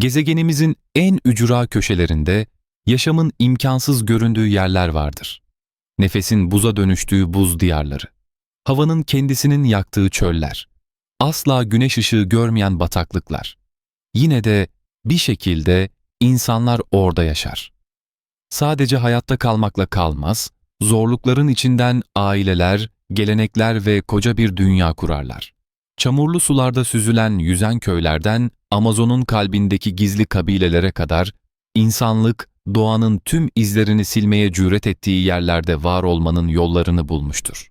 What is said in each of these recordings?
Gezegenimizin en ücra köşelerinde yaşamın imkansız göründüğü yerler vardır. Nefesin buza dönüştüğü buz diyarları, havanın kendisinin yaktığı çöller, asla güneş ışığı görmeyen bataklıklar. Yine de bir şekilde insanlar orada yaşar. Sadece hayatta kalmakla kalmaz, zorlukların içinden aileler, gelenekler ve koca bir dünya kurarlar. Çamurlu sularda süzülen yüzen köylerden Amazon'un kalbindeki gizli kabilelere kadar insanlık doğanın tüm izlerini silmeye cüret ettiği yerlerde var olmanın yollarını bulmuştur.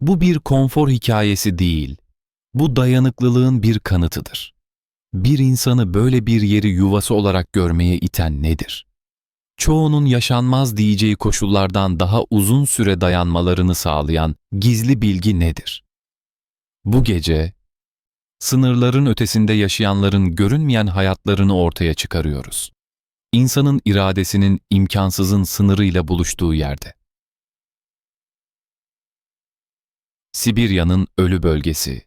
Bu bir konfor hikayesi değil, bu dayanıklılığın bir kanıtıdır. Bir insanı böyle bir yeri yuvası olarak görmeye iten nedir? Çoğunun yaşanmaz diyeceği koşullardan daha uzun süre dayanmalarını sağlayan gizli bilgi nedir? Bu gece, sınırların ötesinde yaşayanların görünmeyen hayatlarını ortaya çıkarıyoruz. İnsanın iradesinin imkansızın sınırıyla buluştuğu yerde. Sibirya'nın ölü bölgesi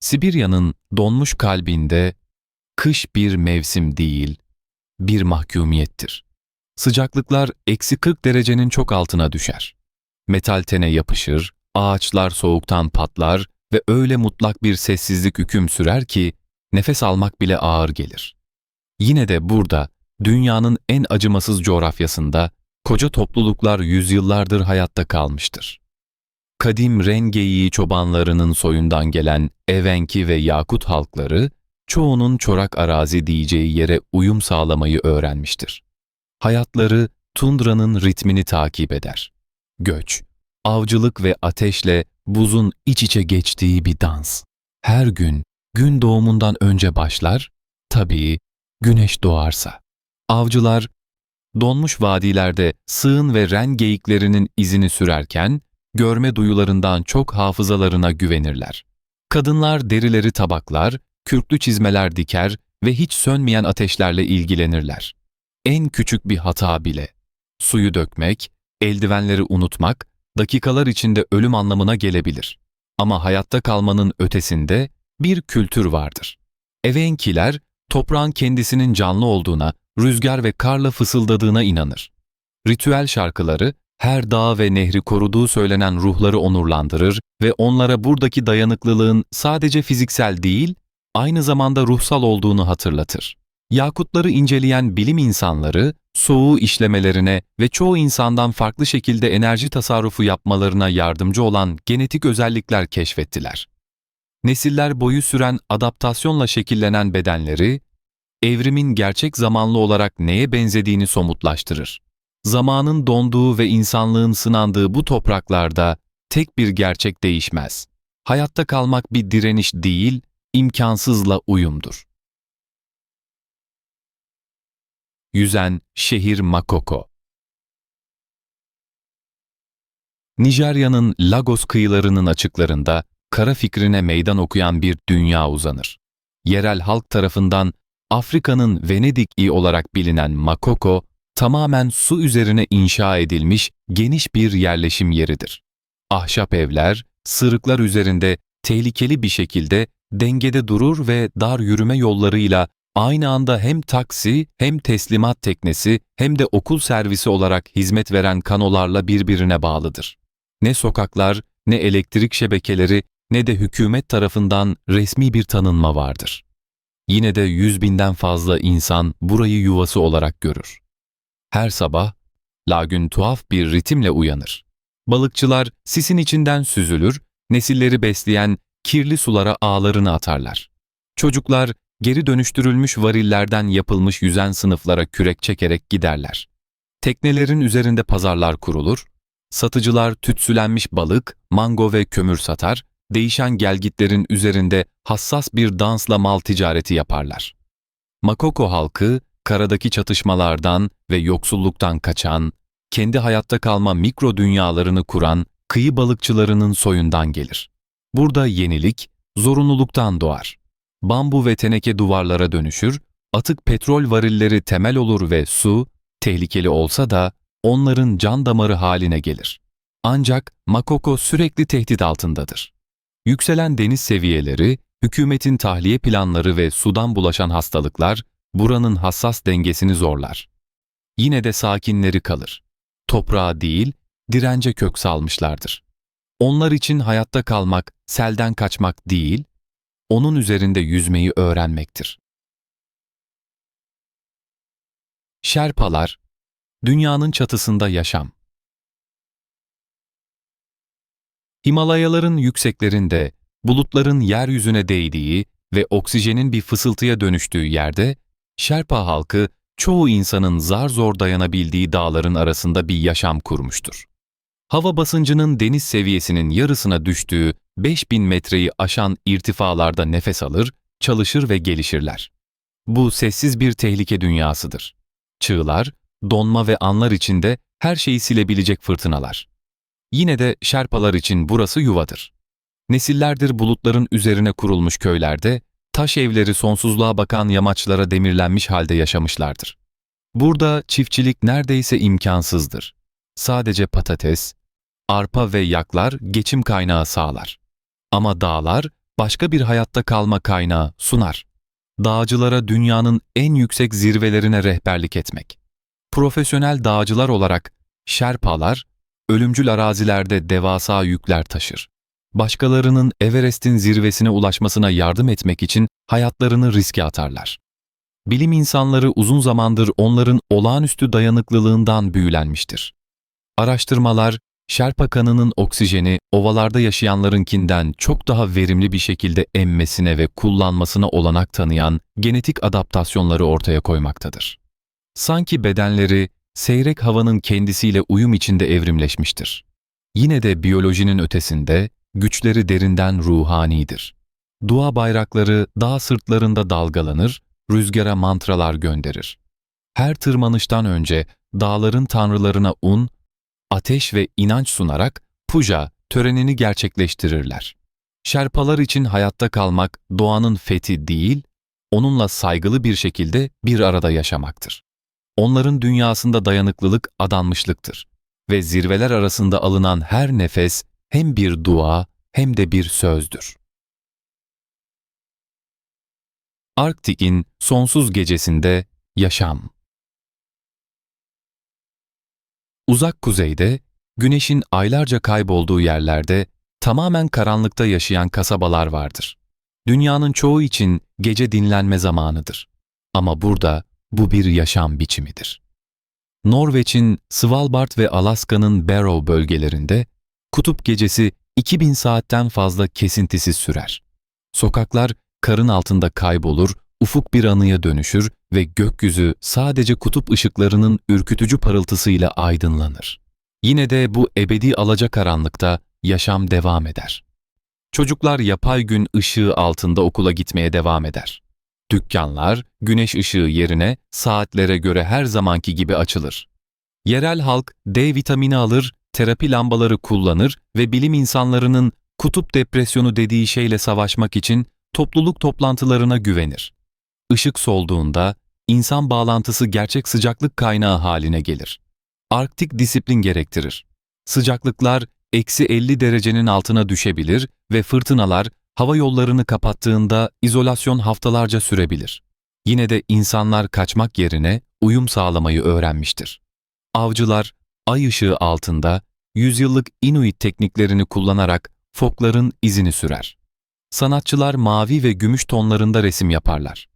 Sibirya'nın donmuş kalbinde kış bir mevsim değil, bir mahkumiyettir. Sıcaklıklar eksi 40 derecenin çok altına düşer. Metal tene yapışır, ağaçlar soğuktan patlar ve öyle mutlak bir sessizlik hüküm sürer ki nefes almak bile ağır gelir. Yine de burada, dünyanın en acımasız coğrafyasında koca topluluklar yüzyıllardır hayatta kalmıştır. Kadim Rengeyi çobanlarının soyundan gelen Evenki ve Yakut halkları, çoğunun çorak arazi diyeceği yere uyum sağlamayı öğrenmiştir. Hayatları tundranın ritmini takip eder. Göç, avcılık ve ateşle buzun iç içe geçtiği bir dans. Her gün gün doğumundan önce başlar, tabii güneş doğarsa. Avcılar donmuş vadilerde sığın ve ren geyiklerinin izini sürerken görme duyularından çok hafızalarına güvenirler. Kadınlar derileri tabaklar, kürklü çizmeler diker ve hiç sönmeyen ateşlerle ilgilenirler. En küçük bir hata bile, suyu dökmek, eldivenleri unutmak, dakikalar içinde ölüm anlamına gelebilir. Ama hayatta kalmanın ötesinde bir kültür vardır. Evenkiler, toprağın kendisinin canlı olduğuna, rüzgar ve karla fısıldadığına inanır. Ritüel şarkıları, her dağ ve nehri koruduğu söylenen ruhları onurlandırır ve onlara buradaki dayanıklılığın sadece fiziksel değil, aynı zamanda ruhsal olduğunu hatırlatır. Yakutları inceleyen bilim insanları, soğuğu işlemelerine ve çoğu insandan farklı şekilde enerji tasarrufu yapmalarına yardımcı olan genetik özellikler keşfettiler. Nesiller boyu süren adaptasyonla şekillenen bedenleri, evrimin gerçek zamanlı olarak neye benzediğini somutlaştırır. Zamanın donduğu ve insanlığın sınandığı bu topraklarda tek bir gerçek değişmez. Hayatta kalmak bir direniş değil, imkansızla uyumdur. Yüzen şehir Makoko Nijerya'nın Lagos kıyılarının açıklarında kara fikrine meydan okuyan bir dünya uzanır. Yerel halk tarafından Afrika'nın Venedik'i olarak bilinen Makoko, tamamen su üzerine inşa edilmiş geniş bir yerleşim yeridir. Ahşap evler, sırıklar üzerinde tehlikeli bir şekilde dengede durur ve dar yürüme yollarıyla aynı anda hem taksi, hem teslimat teknesi, hem de okul servisi olarak hizmet veren kanolarla birbirine bağlıdır. Ne sokaklar, ne elektrik şebekeleri, ne de hükümet tarafından resmi bir tanınma vardır. Yine de yüz binden fazla insan burayı yuvası olarak görür. Her sabah, lagün tuhaf bir ritimle uyanır. Balıkçılar sisin içinden süzülür, nesilleri besleyen kirli sulara ağlarını atarlar. Çocuklar geri dönüştürülmüş varillerden yapılmış yüzen sınıflara kürek çekerek giderler. Teknelerin üzerinde pazarlar kurulur, satıcılar tütsülenmiş balık, mango ve kömür satar, değişen gelgitlerin üzerinde hassas bir dansla mal ticareti yaparlar. Makoko halkı, karadaki çatışmalardan ve yoksulluktan kaçan, kendi hayatta kalma mikro dünyalarını kuran kıyı balıkçılarının soyundan gelir. Burada yenilik, zorunluluktan doğar. Bambu ve teneke duvarlara dönüşür, atık petrol varilleri temel olur ve su, tehlikeli olsa da onların can damarı haline gelir. Ancak Makoko sürekli tehdit altındadır. Yükselen deniz seviyeleri, Hükümetin tahliye planları ve sudan bulaşan hastalıklar buranın hassas dengesini zorlar. Yine de sakinleri kalır. Toprağa değil, dirence kök salmışlardır. Onlar için hayatta kalmak, selden kaçmak değil, onun üzerinde yüzmeyi öğrenmektir. Şerpalar, dünyanın çatısında yaşam. Himalayaların yükseklerinde, bulutların yeryüzüne değdiği ve oksijenin bir fısıltıya dönüştüğü yerde, Şerpa halkı çoğu insanın zar zor dayanabildiği dağların arasında bir yaşam kurmuştur. Hava basıncının deniz seviyesinin yarısına düştüğü 5000 metreyi aşan irtifalarda nefes alır, çalışır ve gelişirler. Bu sessiz bir tehlike dünyasıdır. Çığlar, donma ve anlar içinde her şeyi silebilecek fırtınalar. Yine de Şerpalar için burası yuvadır. Nesillerdir bulutların üzerine kurulmuş köylerde, taş evleri sonsuzluğa bakan yamaçlara demirlenmiş halde yaşamışlardır. Burada çiftçilik neredeyse imkansızdır. Sadece patates, arpa ve yaklar geçim kaynağı sağlar. Ama dağlar başka bir hayatta kalma kaynağı sunar. Dağcılara dünyanın en yüksek zirvelerine rehberlik etmek. Profesyonel dağcılar olarak Şerpalar, ölümcül arazilerde devasa yükler taşır. Başkalarının Everest'in zirvesine ulaşmasına yardım etmek için hayatlarını riske atarlar. Bilim insanları uzun zamandır onların olağanüstü dayanıklılığından büyülenmiştir. Araştırmalar, Şerpa kanının oksijeni ovalarda yaşayanlarınkinden çok daha verimli bir şekilde emmesine ve kullanmasına olanak tanıyan genetik adaptasyonları ortaya koymaktadır. Sanki bedenleri seyrek havanın kendisiyle uyum içinde evrimleşmiştir. Yine de biyolojinin ötesinde güçleri derinden ruhanidir. Dua bayrakları dağ sırtlarında dalgalanır, rüzgara mantralar gönderir. Her tırmanıştan önce dağların tanrılarına un, ateş ve inanç sunarak puja törenini gerçekleştirirler. Şerpalar için hayatta kalmak doğanın fethi değil, onunla saygılı bir şekilde bir arada yaşamaktır. Onların dünyasında dayanıklılık adanmışlıktır ve zirveler arasında alınan her nefes hem bir dua hem de bir sözdür. Arktik'in sonsuz gecesinde yaşam. Uzak kuzeyde, güneşin aylarca kaybolduğu yerlerde tamamen karanlıkta yaşayan kasabalar vardır. Dünyanın çoğu için gece dinlenme zamanıdır. Ama burada bu bir yaşam biçimidir. Norveç'in Svalbard ve Alaska'nın Barrow bölgelerinde kutup gecesi 2000 saatten fazla kesintisiz sürer. Sokaklar karın altında kaybolur, ufuk bir anıya dönüşür ve gökyüzü sadece kutup ışıklarının ürkütücü parıltısıyla aydınlanır. Yine de bu ebedi alacakaranlıkta yaşam devam eder. Çocuklar yapay gün ışığı altında okula gitmeye devam eder. Dükkanlar güneş ışığı yerine saatlere göre her zamanki gibi açılır. Yerel halk D vitamini alır, terapi lambaları kullanır ve bilim insanlarının kutup depresyonu dediği şeyle savaşmak için topluluk toplantılarına güvenir. Işık solduğunda insan bağlantısı gerçek sıcaklık kaynağı haline gelir. Arktik disiplin gerektirir. Sıcaklıklar eksi 50 derecenin altına düşebilir ve fırtınalar hava yollarını kapattığında izolasyon haftalarca sürebilir. Yine de insanlar kaçmak yerine uyum sağlamayı öğrenmiştir. Avcılar ay ışığı altında yüzyıllık Inuit tekniklerini kullanarak fokların izini sürer. Sanatçılar mavi ve gümüş tonlarında resim yaparlar.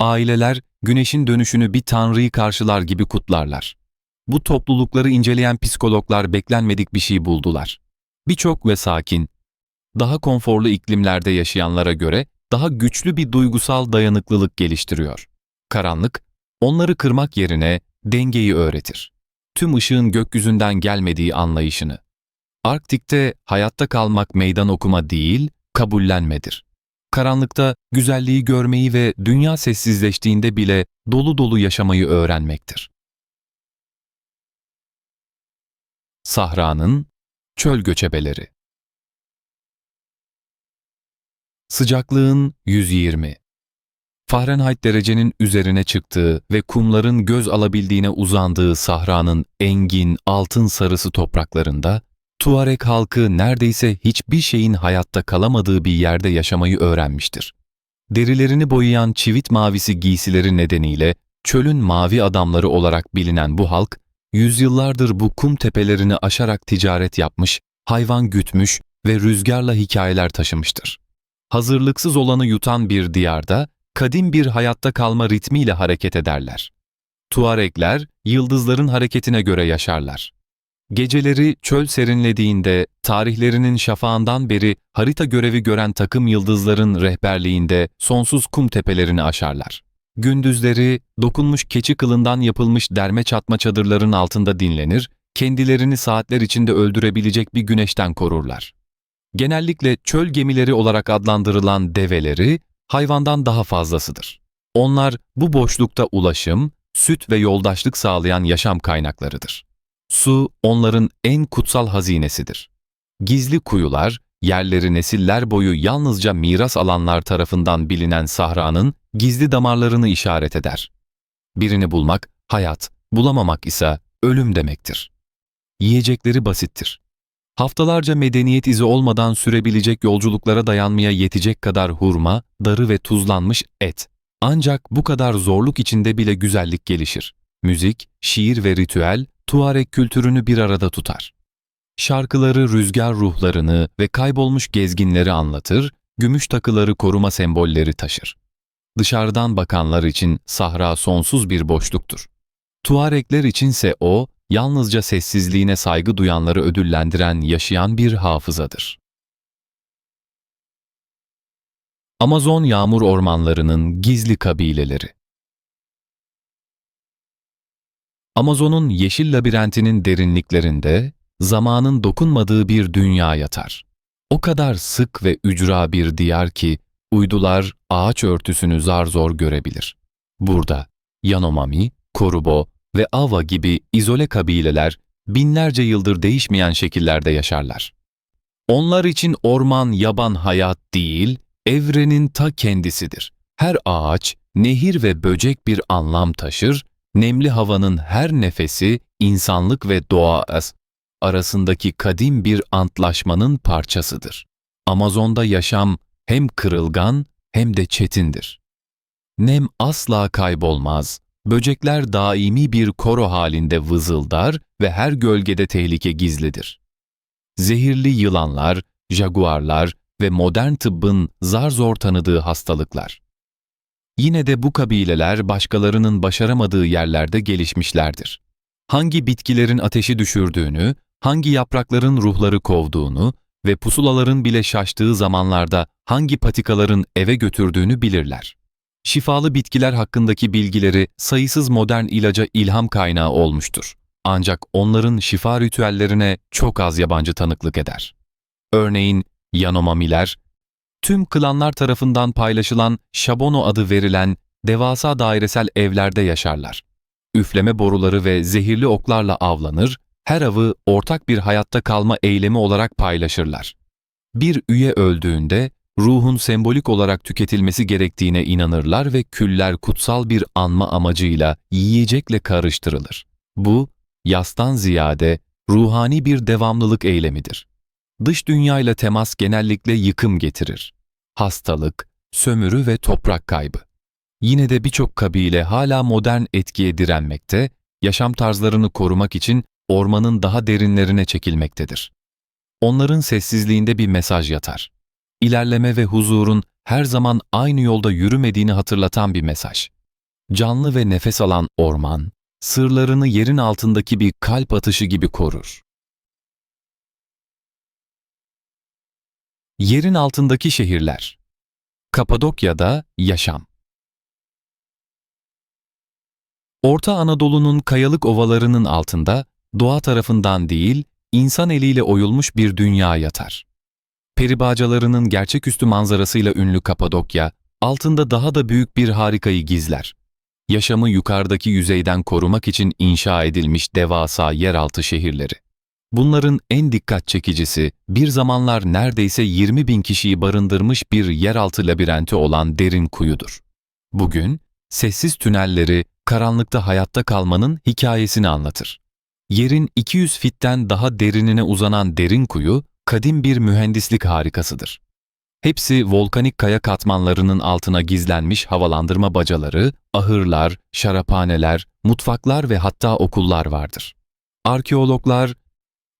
Aileler güneşin dönüşünü bir tanrıyı karşılar gibi kutlarlar. Bu toplulukları inceleyen psikologlar beklenmedik bir şey buldular. Birçok ve sakin, daha konforlu iklimlerde yaşayanlara göre daha güçlü bir duygusal dayanıklılık geliştiriyor. Karanlık, onları kırmak yerine dengeyi öğretir. Tüm ışığın gökyüzünden gelmediği anlayışını. Arktik'te hayatta kalmak meydan okuma değil, kabullenmedir. Karanlıkta güzelliği görmeyi ve dünya sessizleştiğinde bile dolu dolu yaşamayı öğrenmektir. Sahranın çöl göçebeleri Sıcaklığın 120 Fahrenheit derecenin üzerine çıktığı ve kumların göz alabildiğine uzandığı sahranın engin, altın sarısı topraklarında Tuareg halkı neredeyse hiçbir şeyin hayatta kalamadığı bir yerde yaşamayı öğrenmiştir. Derilerini boyayan çivit mavisi giysileri nedeniyle çölün mavi adamları olarak bilinen bu halk, yüzyıllardır bu kum tepelerini aşarak ticaret yapmış, hayvan gütmüş ve rüzgarla hikayeler taşımıştır. Hazırlıksız olanı yutan bir diyarda, kadim bir hayatta kalma ritmiyle hareket ederler. Tuaregler, yıldızların hareketine göre yaşarlar. Geceleri çöl serinlediğinde, tarihlerinin şafağından beri harita görevi gören takım yıldızların rehberliğinde sonsuz kum tepelerini aşarlar. Gündüzleri dokunmuş keçi kılından yapılmış derme çatma çadırların altında dinlenir, kendilerini saatler içinde öldürebilecek bir güneşten korurlar. Genellikle çöl gemileri olarak adlandırılan develeri hayvandan daha fazlasıdır. Onlar bu boşlukta ulaşım, süt ve yoldaşlık sağlayan yaşam kaynaklarıdır. Su onların en kutsal hazinesidir. Gizli kuyular, yerleri nesiller boyu yalnızca miras alanlar tarafından bilinen sahranın gizli damarlarını işaret eder. Birini bulmak hayat, bulamamak ise ölüm demektir. Yiyecekleri basittir. Haftalarca medeniyet izi olmadan sürebilecek yolculuklara dayanmaya yetecek kadar hurma, darı ve tuzlanmış et. Ancak bu kadar zorluk içinde bile güzellik gelişir. Müzik, şiir ve ritüel Tuareg kültürünü bir arada tutar. Şarkıları rüzgar ruhlarını ve kaybolmuş gezginleri anlatır, gümüş takıları koruma sembolleri taşır. Dışarıdan bakanlar için sahra sonsuz bir boşluktur. Tuaregler içinse o, yalnızca sessizliğine saygı duyanları ödüllendiren yaşayan bir hafızadır. Amazon yağmur ormanlarının gizli kabileleri Amazon'un yeşil labirentinin derinliklerinde zamanın dokunmadığı bir dünya yatar. O kadar sık ve ücra bir diyar ki uydular ağaç örtüsünü zar zor görebilir. Burada Yanomami, Korubo ve Ava gibi izole kabileler binlerce yıldır değişmeyen şekillerde yaşarlar. Onlar için orman yaban hayat değil, evrenin ta kendisidir. Her ağaç, nehir ve böcek bir anlam taşır, nemli havanın her nefesi insanlık ve doğa arasındaki kadim bir antlaşmanın parçasıdır. Amazon'da yaşam hem kırılgan hem de çetindir. Nem asla kaybolmaz, böcekler daimi bir koro halinde vızıldar ve her gölgede tehlike gizlidir. Zehirli yılanlar, jaguarlar ve modern tıbbın zar zor tanıdığı hastalıklar. Yine de bu kabileler başkalarının başaramadığı yerlerde gelişmişlerdir. Hangi bitkilerin ateşi düşürdüğünü, hangi yaprakların ruhları kovduğunu ve pusulaların bile şaştığı zamanlarda hangi patikaların eve götürdüğünü bilirler. Şifalı bitkiler hakkındaki bilgileri sayısız modern ilaca ilham kaynağı olmuştur. Ancak onların şifa ritüellerine çok az yabancı tanıklık eder. Örneğin Yanomamiler, tüm klanlar tarafından paylaşılan Şabono adı verilen devasa dairesel evlerde yaşarlar. Üfleme boruları ve zehirli oklarla avlanır, her avı ortak bir hayatta kalma eylemi olarak paylaşırlar. Bir üye öldüğünde ruhun sembolik olarak tüketilmesi gerektiğine inanırlar ve küller kutsal bir anma amacıyla yiyecekle karıştırılır. Bu, yastan ziyade ruhani bir devamlılık eylemidir. Dış dünyayla temas genellikle yıkım getirir. Hastalık, sömürü ve toprak kaybı. Yine de birçok kabile hala modern etkiye direnmekte, yaşam tarzlarını korumak için ormanın daha derinlerine çekilmektedir. Onların sessizliğinde bir mesaj yatar. İlerleme ve huzurun her zaman aynı yolda yürümediğini hatırlatan bir mesaj. Canlı ve nefes alan orman, sırlarını yerin altındaki bir kalp atışı gibi korur. Yerin altındaki şehirler Kapadokya'da yaşam Orta Anadolu'nun kayalık ovalarının altında doğa tarafından değil, insan eliyle oyulmuş bir dünya yatar. Peribağcalarının gerçeküstü manzarasıyla ünlü Kapadokya, altında daha da büyük bir harikayı gizler. Yaşamı yukarıdaki yüzeyden korumak için inşa edilmiş devasa yeraltı şehirleri. Bunların en dikkat çekicisi, bir zamanlar neredeyse 20 bin kişiyi barındırmış bir yeraltı labirenti olan derin kuyudur. Bugün, sessiz tünelleri, karanlıkta hayatta kalmanın hikayesini anlatır. yerin 200 fitten daha derinine uzanan derin kuyu, kadim bir mühendislik harikasıdır. Hepsi volkanik kaya katmanlarının altına gizlenmiş havalandırma bacaları, ahırlar, şaraphaneler, mutfaklar ve hatta okullar vardır. Arkeologlar,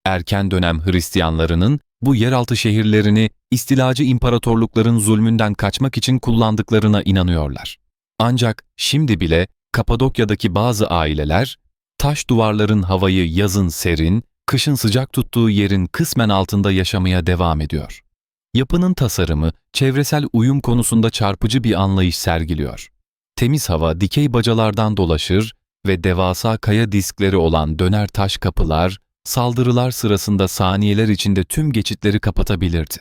erken dönem Hristiyanlarının bu yeraltı şehirlerini istilacı imparatorlukların zulmünden kaçmak için kullandıklarına inanıyorlar. Ancak şimdi bile Kapadokya'daki bazı aileler, taş duvarların havayı yazın serin, kışın sıcak tuttuğu yerin kısmen altında yaşamaya devam ediyor. Yapının tasarımı, çevresel uyum konusunda çarpıcı bir anlayış sergiliyor. Temiz hava dikey bacalardan dolaşır ve devasa kaya diskleri olan döner taş kapılar, saldırılar sırasında saniyeler içinde tüm geçitleri kapatabilirdi.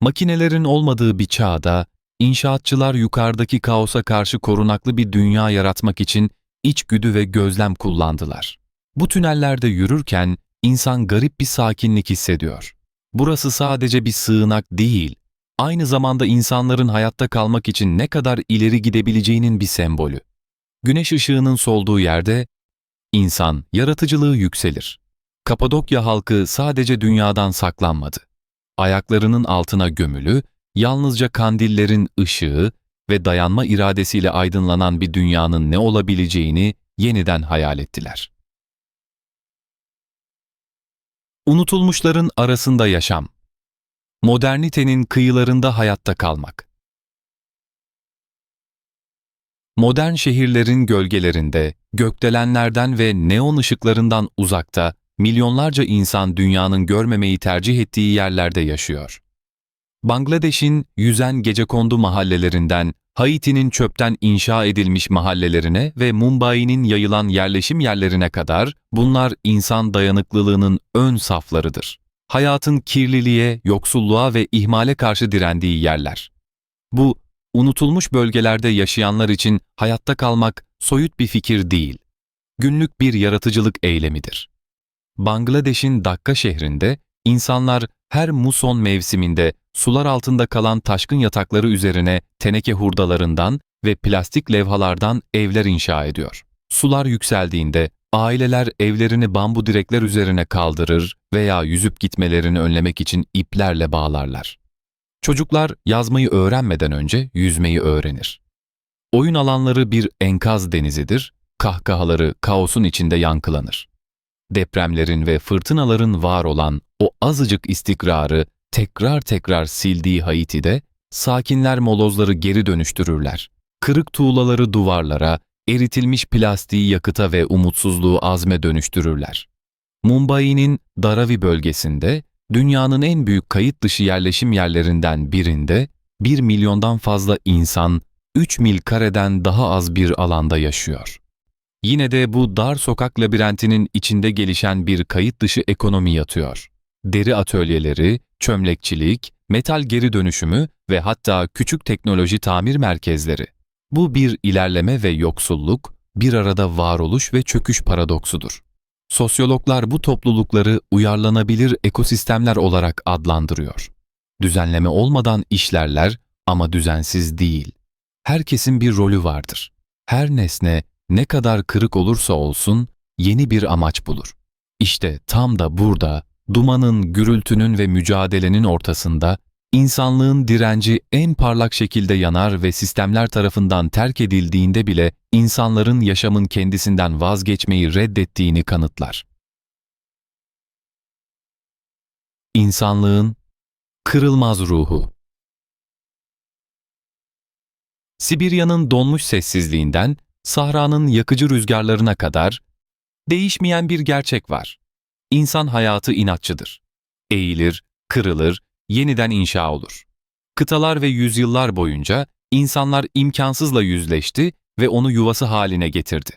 Makinelerin olmadığı bir çağda, inşaatçılar yukarıdaki kaosa karşı korunaklı bir dünya yaratmak için içgüdü ve gözlem kullandılar. Bu tünellerde yürürken insan garip bir sakinlik hissediyor. Burası sadece bir sığınak değil, aynı zamanda insanların hayatta kalmak için ne kadar ileri gidebileceğinin bir sembolü. Güneş ışığının solduğu yerde insan yaratıcılığı yükselir. Kapadokya halkı sadece dünyadan saklanmadı. Ayaklarının altına gömülü, yalnızca kandillerin ışığı ve dayanma iradesiyle aydınlanan bir dünyanın ne olabileceğini yeniden hayal ettiler. Unutulmuşların arasında yaşam. Modernitenin kıyılarında hayatta kalmak. Modern şehirlerin gölgelerinde, gökdelenlerden ve neon ışıklarından uzakta milyonlarca insan dünyanın görmemeyi tercih ettiği yerlerde yaşıyor. Bangladeş'in yüzen gecekondu mahallelerinden Haiti'nin çöpten inşa edilmiş mahallelerine ve Mumbai'nin yayılan yerleşim yerlerine kadar bunlar insan dayanıklılığının ön saflarıdır. Hayatın kirliliğe, yoksulluğa ve ihmale karşı direndiği yerler. Bu, unutulmuş bölgelerde yaşayanlar için hayatta kalmak soyut bir fikir değil, günlük bir yaratıcılık eylemidir. Bangladeş'in Dakka şehrinde insanlar her muson mevsiminde sular altında kalan taşkın yatakları üzerine teneke hurdalarından ve plastik levhalardan evler inşa ediyor. Sular yükseldiğinde aileler evlerini bambu direkler üzerine kaldırır veya yüzüp gitmelerini önlemek için iplerle bağlarlar. Çocuklar yazmayı öğrenmeden önce yüzmeyi öğrenir. Oyun alanları bir enkaz denizidir, kahkahaları kaosun içinde yankılanır depremlerin ve fırtınaların var olan o azıcık istikrarı tekrar tekrar sildiği Haiti'de, sakinler molozları geri dönüştürürler. Kırık tuğlaları duvarlara, eritilmiş plastiği yakıta ve umutsuzluğu azme dönüştürürler. Mumbai'nin Daravi bölgesinde, dünyanın en büyük kayıt dışı yerleşim yerlerinden birinde, 1 milyondan fazla insan 3 mil kareden daha az bir alanda yaşıyor. Yine de bu dar sokak labirentinin içinde gelişen bir kayıt dışı ekonomi yatıyor. Deri atölyeleri, çömlekçilik, metal geri dönüşümü ve hatta küçük teknoloji tamir merkezleri. Bu bir ilerleme ve yoksulluk, bir arada varoluş ve çöküş paradoksudur. Sosyologlar bu toplulukları uyarlanabilir ekosistemler olarak adlandırıyor. Düzenleme olmadan işlerler ama düzensiz değil. Herkesin bir rolü vardır. Her nesne ne kadar kırık olursa olsun yeni bir amaç bulur. İşte tam da burada dumanın, gürültünün ve mücadelenin ortasında insanlığın direnci en parlak şekilde yanar ve sistemler tarafından terk edildiğinde bile insanların yaşamın kendisinden vazgeçmeyi reddettiğini kanıtlar. İnsanlığın kırılmaz ruhu Sibirya'nın donmuş sessizliğinden Sahranın yakıcı rüzgarlarına kadar değişmeyen bir gerçek var. İnsan hayatı inatçıdır. Eğilir, kırılır, yeniden inşa olur. Kıtalar ve yüzyıllar boyunca insanlar imkansızla yüzleşti ve onu yuvası haline getirdi.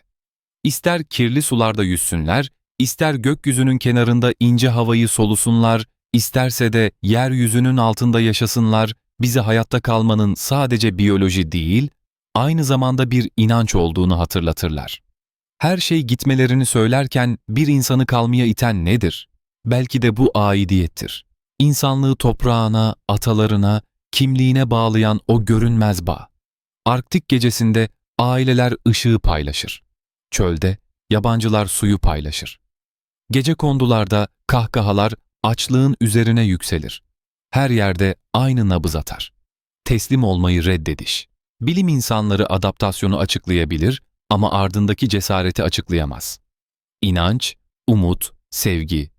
İster kirli sularda yüzsünler, ister gökyüzünün kenarında ince havayı solusunlar, isterse de yeryüzünün altında yaşasınlar, bize hayatta kalmanın sadece biyoloji değil, aynı zamanda bir inanç olduğunu hatırlatırlar. Her şey gitmelerini söylerken bir insanı kalmaya iten nedir? Belki de bu aidiyettir. İnsanlığı toprağına, atalarına, kimliğine bağlayan o görünmez bağ. Arktik gecesinde aileler ışığı paylaşır. Çölde yabancılar suyu paylaşır. Gece kondularda kahkahalar açlığın üzerine yükselir. Her yerde aynı nabız atar. Teslim olmayı reddediş. Bilim insanları adaptasyonu açıklayabilir ama ardındaki cesareti açıklayamaz. İnanç, umut, sevgi.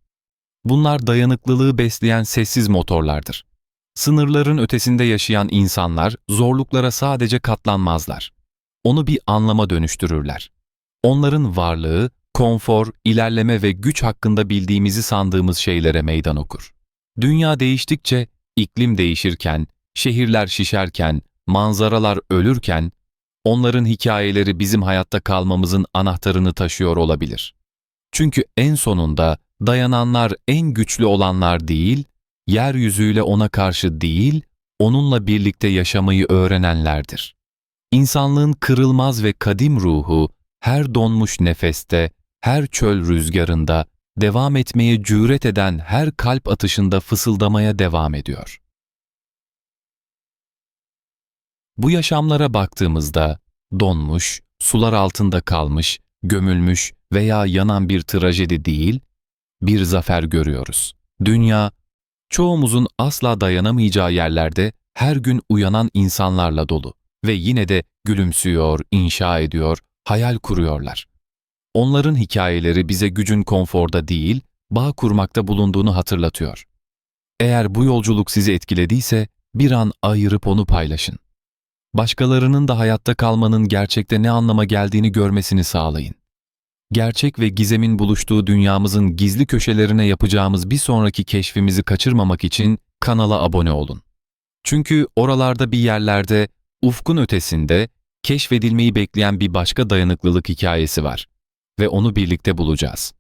Bunlar dayanıklılığı besleyen sessiz motorlardır. Sınırların ötesinde yaşayan insanlar zorluklara sadece katlanmazlar. Onu bir anlama dönüştürürler. Onların varlığı, konfor, ilerleme ve güç hakkında bildiğimizi sandığımız şeylere meydan okur. Dünya değiştikçe, iklim değişirken, şehirler şişerken, manzaralar ölürken, onların hikayeleri bizim hayatta kalmamızın anahtarını taşıyor olabilir. Çünkü en sonunda dayananlar en güçlü olanlar değil, yeryüzüyle ona karşı değil, onunla birlikte yaşamayı öğrenenlerdir. İnsanlığın kırılmaz ve kadim ruhu, her donmuş nefeste, her çöl rüzgarında, devam etmeye cüret eden her kalp atışında fısıldamaya devam ediyor. Bu yaşamlara baktığımızda, donmuş, sular altında kalmış, gömülmüş veya yanan bir trajedi değil, bir zafer görüyoruz. Dünya, çoğumuzun asla dayanamayacağı yerlerde her gün uyanan insanlarla dolu ve yine de gülümsüyor, inşa ediyor, hayal kuruyorlar. Onların hikayeleri bize gücün konforda değil, bağ kurmakta bulunduğunu hatırlatıyor. Eğer bu yolculuk sizi etkilediyse bir an ayırıp onu paylaşın. Başkalarının da hayatta kalmanın gerçekte ne anlama geldiğini görmesini sağlayın. Gerçek ve gizemin buluştuğu dünyamızın gizli köşelerine yapacağımız bir sonraki keşfimizi kaçırmamak için kanala abone olun. Çünkü oralarda bir yerlerde, ufkun ötesinde, keşfedilmeyi bekleyen bir başka dayanıklılık hikayesi var ve onu birlikte bulacağız.